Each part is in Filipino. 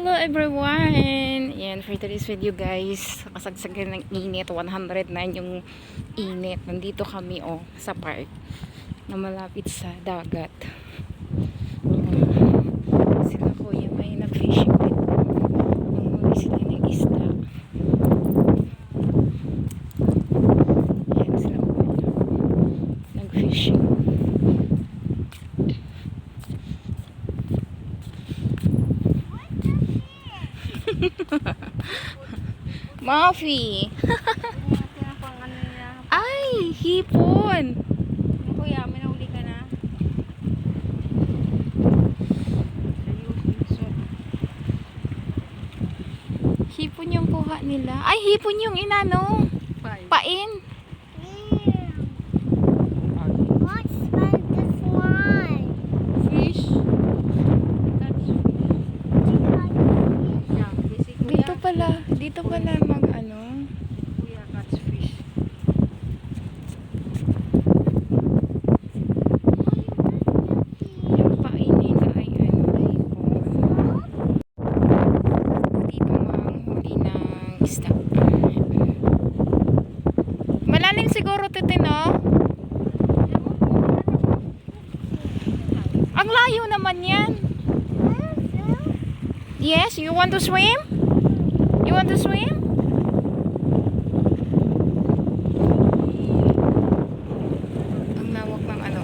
Hello everyone! Yan, for today's video guys, kasagsagan ng init, 109 yung init. Nandito kami oh, sa park na malapit sa dagat. Sila kuya may nag-fishing dito. Nanghuli sila ng isda. Yan sila kuya. Nag-fishing. Ano niya. Ay, hipon! Kuya, may nahuli ka na. Hipon yung kuha nila. Ay, hipon yung inano. Pain. What's dito pala mag ano. Kuya, catch fish. Yung pain nila ay ano, hipon. Dito manghuli ng isda. Malalim siguro to, no? Ang layo naman yan. Yes, you want to swim? You want to swim? Ang lawak ng ano?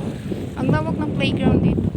Ang lawak ng playground dito.